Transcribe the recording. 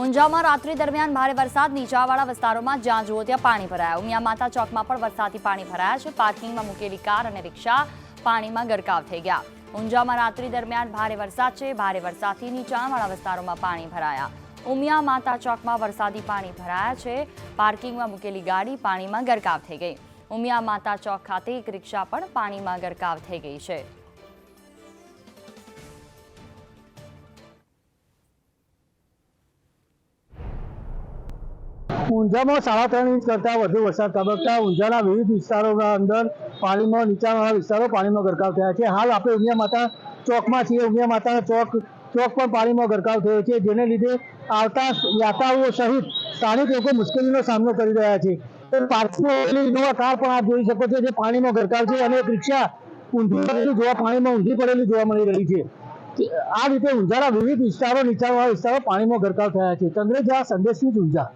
ઊંઝામાં રાત્રિ દરમિયાન ભારે વરસાદ નીચાવાળા વિસ્તારોમાં જ્યાં જુઓ ત્યાં પાણી ભરાયા. ઉમિયા માતા ચોકમાં પણ વરસાદી પાણી ભરાયા છે. પાર્કિંગમાં મૂકેલી કાર અને રિક્ષા પાણીમાં ગરકાવ થઈ ગયા. ઊંઝામાં રાત્રિ દરમિયાન ભારે વરસાદ છે. ભારે વરસાદથી નીચાણવાળા વિસ્તારોમાં પાણી ભરાયા. ઉમિયા માતા ચોકમાં વરસાદી પાણી ભરાયા છે. પાર્કિંગમાં મૂકેલી ગાડી પાણીમાં ગરકાવ થઈ ગઈ. ઉમિયા માતા ચોક ખાતે એક રિક્ષા પણ પાણીમાં ગરકાવ થઈ ગઈ છે. ઊંઝામાં સાડા ત્રણ ઇંચ કરતાં વધુ વરસાદ તબક્કા. ઊંઝાના વિવિધ વિસ્તારોના અંદર પાણીમાં નીચાણવાળા વિસ્તારો પાણીમાં ગરકાવ થયા છે. હાલ આપણે ઉમિયા માતા ચોકમાં છીએ. ઉમિયા માતાના ચોક ચોક પણ પાણીમાં ગરકાવ થયો છે, જેને લીધે આવતા યાત્રાળુઓ સહિત સ્થાનિક લોકો મુશ્કેલીનો સામનો કરી રહ્યા છે. ઇનોવા કાર પણ આપ જોઈ શકો છો જે પાણીમાં ગરકાવ છે અને એક રિક્ષા ઊંધી પડેલી જોવા, પાણીમાં ઊંધી પડેલી જોવા મળી રહી છે. આ રીતે ઊંઝાના વિવિધ વિસ્તારો, નીચાણવાળા વિસ્તારો પાણીમાં ગરકાવ થયા છે. ચંદ્રજા સંદેશની ઊંઝા.